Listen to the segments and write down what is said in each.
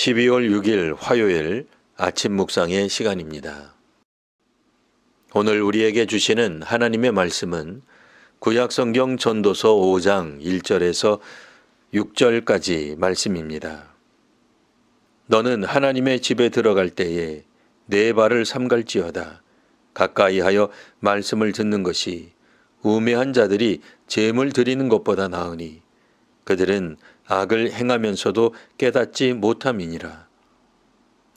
12월 6일 화요일 아침 묵상의 시간입니다. 오늘 우리에게 주시는 하나님의 말씀은 구약 성경 전도서 5장 1절에서 6절까지 말씀입니다. 너는 하나님의 집에 들어갈 때에 네 발을 삼갈지어다. 가까이 하여 말씀을 듣는 것이 우매한 자들이 재물 드리는 것보다 나으니 그들은 악을 행하면서도 깨닫지 못함이니라.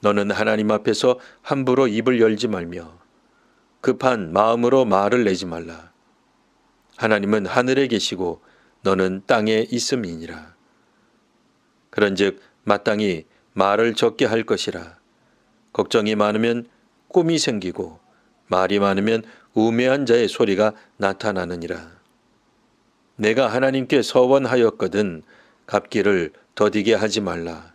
너는 하나님 앞에서 함부로 입을 열지 말며 급한 마음으로 말을 내지 말라. 하나님은 하늘에 계시고 너는 땅에 있음이니라. 그런즉 마땅히 말을 적게 할 것이라. 걱정이 많으면 꿈이 생기고 말이 많으면 우매한 자의 소리가 나타나느니라. 내가 하나님께 서원하였거든 갚기를 더디게 하지 말라.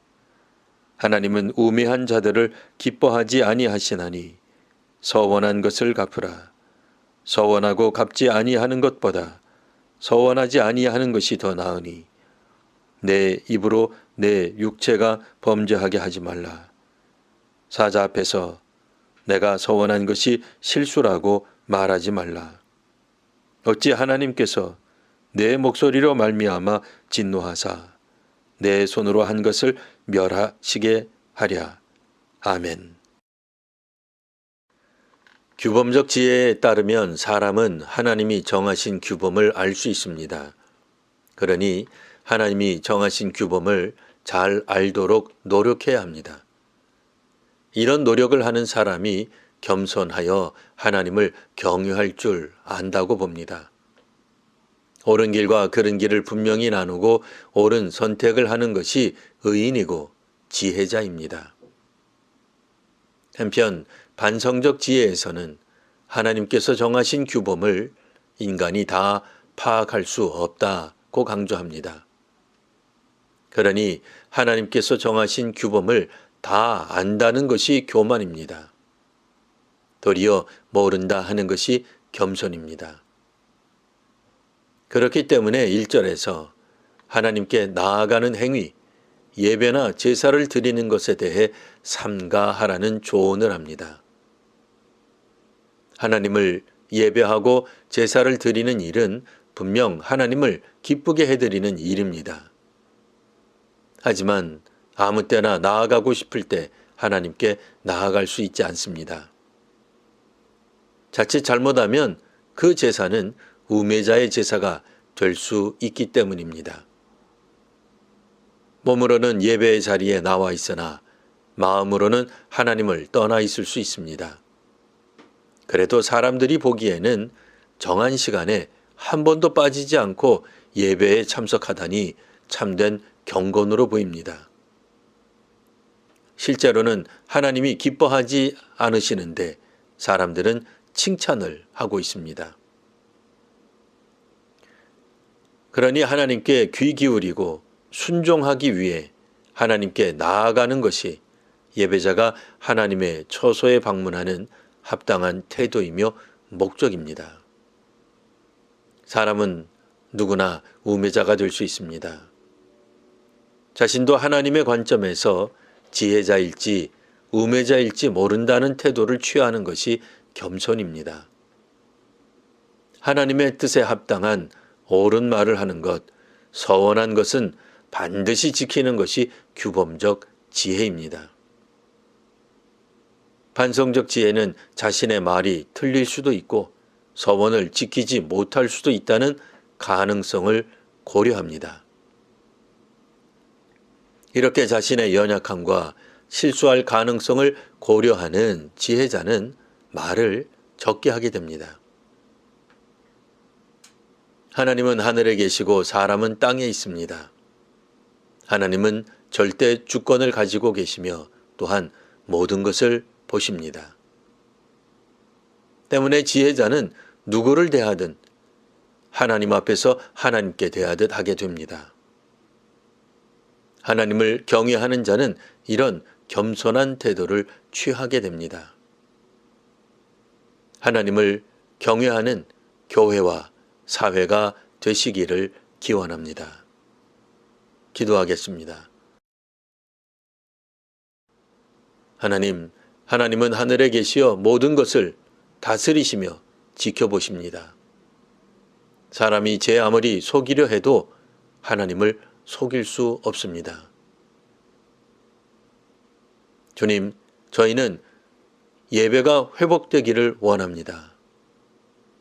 하나님은 우매한 자들을 기뻐하지 아니하시나니 서원한 것을 갚으라. 서원하고 갚지 아니하는 것보다 서원하지 아니하는 것이 더 나으니 내 입으로 내 육체가 범죄하게 하지 말라. 사자 앞에서 내가 서원한 것이 실수라고 말하지 말라. 어찌 하나님께서 내 목소리로 말미암아 진노하사 내 손으로 한 것을 멸하시게 하랴. 아멘. 규범적 지혜에 따르면 사람은 하나님이 정하신 규범을 알 수 있습니다. 그러니 하나님이 정하신 규범을 잘 알도록 노력해야 합니다. 이런 노력을 하는 사람이 겸손하여 하나님을 경유할 줄 안다고 봅니다. 옳은 길과 그른 길을 분명히 나누고 옳은 선택을 하는 것이 의인이고 지혜자입니다. 한편 반성적 지혜에서는 하나님께서 정하신 규범을 인간이 다 파악할 수 없다고 강조합니다. 그러니 하나님께서 정하신 규범을 다 안다는 것이 교만입니다. 도리어 모른다 하는 것이 겸손입니다. 그렇기 때문에 1절에서 하나님께 나아가는 행위, 예배나 제사를 드리는 것에 대해 삼가하라는 조언을 합니다. 하나님을 예배하고 제사를 드리는 일은 분명 하나님을 기쁘게 해드리는 일입니다. 하지만 아무 때나 나아가고 싶을 때 하나님께 나아갈 수 있지 않습니다. 자칫 잘못하면 그 제사는 우매자의 제사가 될 수 있기 때문입니다. 몸으로는 예배의 자리에 나와 있으나 마음으로는 하나님을 떠나 있을 수 있습니다. 그래도 사람들이 보기에는 정한 시간에 한 번도 빠지지 않고 예배에 참석하다니 참된 경건으로 보입니다. 실제로는 하나님이 기뻐하지 않으시는데 사람들은 칭찬을 하고 있습니다. 그러니 하나님께 귀 기울이고 순종하기 위해 하나님께 나아가는 것이 예배자가 하나님의 처소에 방문하는 합당한 태도이며 목적입니다. 사람은 누구나 우매자가 될 수 있습니다. 자신도 하나님의 관점에서 지혜자일지 우매자일지 모른다는 태도를 취하는 것이 겸손입니다. 하나님의 뜻에 합당한 옳은 말을 하는 것, 서원한 것은 반드시 지키는 것이 규범적 지혜입니다. 반성적 지혜는 자신의 말이 틀릴 수도 있고 서원을 지키지 못할 수도 있다는 가능성을 고려합니다. 이렇게 자신의 연약함과 실수할 가능성을 고려하는 지혜자는 말을 적게 하게 됩니다. 하나님은 하늘에 계시고 사람은 땅에 있습니다. 하나님은 절대 주권을 가지고 계시며 또한 모든 것을 보십니다. 때문에 지혜자는 누구를 대하든 하나님 앞에서 하나님께 대하듯 하게 됩니다. 하나님을 경외하는 자는 이런 겸손한 태도를 취하게 됩니다. 하나님을 경외하는 교회와 사회가 되시기를 기원합니다. 기도하겠습니다. 하나님, 하나님은 하늘에 계시어 모든 것을 다스리시며 지켜보십니다. 사람이 제 아무리 속이려 해도 하나님을 속일 수 없습니다. 주님, 저희는 예배가 회복되기를 원합니다.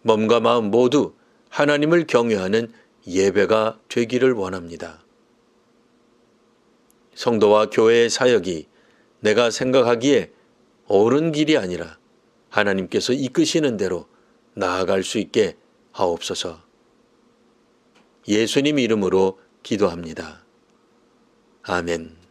몸과 마음 모두 하나님을 경외하는 예배가 되기를 원합니다. 성도와 교회의 사역이 내가 생각하기에 옳은 길이 아니라 하나님께서 이끄시는 대로 나아갈 수 있게 하옵소서. 예수님 이름으로 기도합니다. 아멘.